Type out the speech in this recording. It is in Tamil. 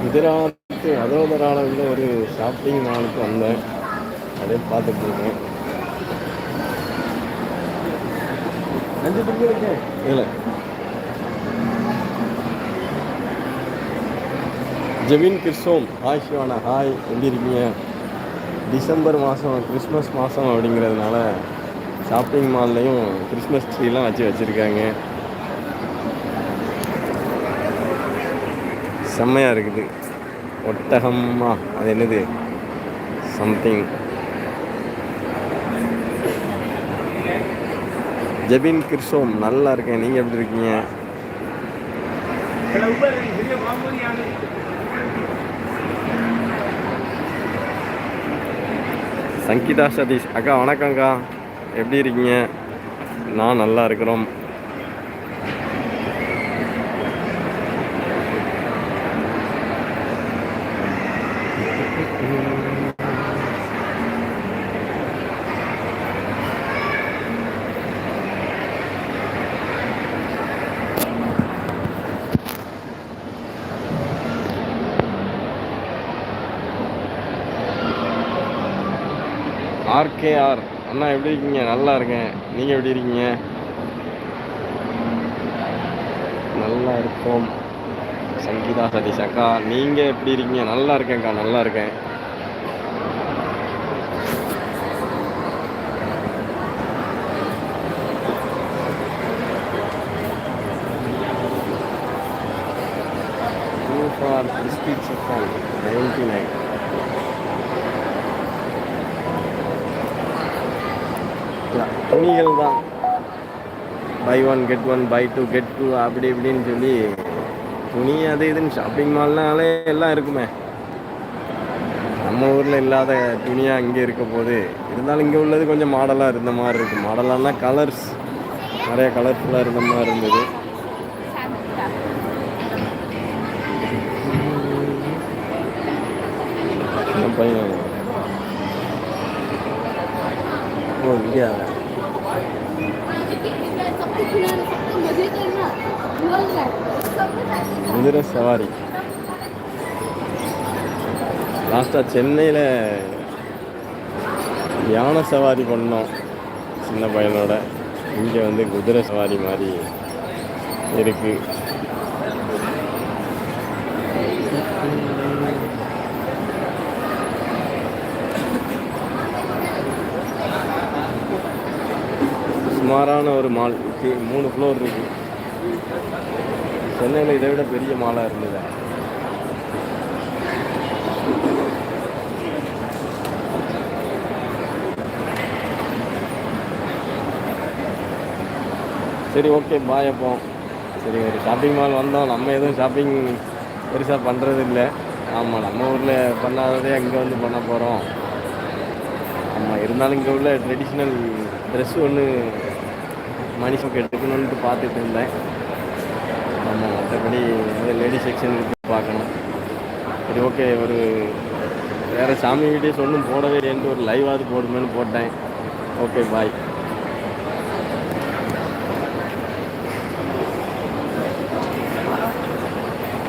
குஜராத் அதோதராவில் ஒரு ஷாப்பிங் மாலுக்கு வந்தேன். அதே பார்த்துட்டு இருக்கேன். இல்லை. ஜெவின் கிறிஸ்தோம் ஹாய் சிவானா ஹாய் எப்படி இருக்கீங்க? டிசம்பர் மாதம் கிறிஸ்மஸ் மாதம் அப்படிங்கிறதுனால ஷாப்பிங் மால்லையும் கிறிஸ்மஸ் ட்ரீலாம் வச்சு வச்சுருக்காங்க. செம்மையாக இருக்குது. ஒட்டகம்மா அது என்னது? சம்திங். ஜெபின் கிறிஸ்தவம் நல்லா இருக்கேன். நீங்கள் எப்படி இருக்கீங்க? சங்கீதா சதீஷ். அக்கா வணக்கம்க்கா. எப்படி இருக்கீங்க? நான் நல்லா இருக்கிறோம். ஆர்கேஆர். அண்ணா எப்படி இருக்கீங்க? நல்லா இருக்கேன். நீங்கள் எப்படி இருக்கீங்க? நல்லா இருக்கோம். சங்கீதா சதீஷ் அக்கா நீங்கள் எப்படி இருக்கீங்க? நல்லா இருக்கேன்க்கா நல்லா இருக்கேன். For biscuit chicken ninety nine துணிகள் தான் buy one get one buy two get two அப்படி இப்படின்னு சொல்லி துணி அது இதுன்னு ஷாப்பிங் மால்னாலே எல்லாம் இருக்குமே. நம்ம ஊரில் இல்லாத துணியாக இங்கே இருக்க போது இருந்தாலும் இங்கே உள்ளது கொஞ்சம் மாடலாக இருந்த மாதிரி இருக்குது மாடலானா கலர்ஸ் நிறைய கலர்ஃபுல்லாக இருந்த மாதிரி இருந்தது. பையன். ஓ இந்தியா குதிரை சவாரி. லாஸ்ட்டாக சென்னையில் யானை சவாரி பண்ணோம் சின்ன பையனோட. இங்கே வந்து குதிரை சவாரி மாதிரி இருக்கு. சுமாரான ஒரு மால். மூணு ஃப்ளோர் இருக்கு. சென்னையில் இதை விட பெரிய மாலாக இருந்தது? சரி ஓகே பாய் அப்போ. சரி ஒரு ஷாப்பிங் மால் வந்தோம். நம்ம எதுவும் ஷாப்பிங் பெருசாக பண்ணுறது இல்லை ஆமாம் நம்ம ஊரில் பண்ணாததே அங்கே வந்து பண்ண போகிறோம் ஆமாம் இருந்தாலும் இங்கே உள்ள ட்ரெடிஷ்னல் ட்ரெஸ் ஒன்று மனுஷனுக்கு எடுக்கணுன்ட்டு பார்த்துட்டு இருந்தேன். ஆமாம் மற்றபடி லேடி செக்ஷன் இருக்கு பார்க்கணும். சரி ஓகே ஒரு வேறு சாமி வீடியோஸ் ஒன்றும் போடவே என்று ஒரு லைவாவது போடுமேன்னு போட்டேன். Okay bye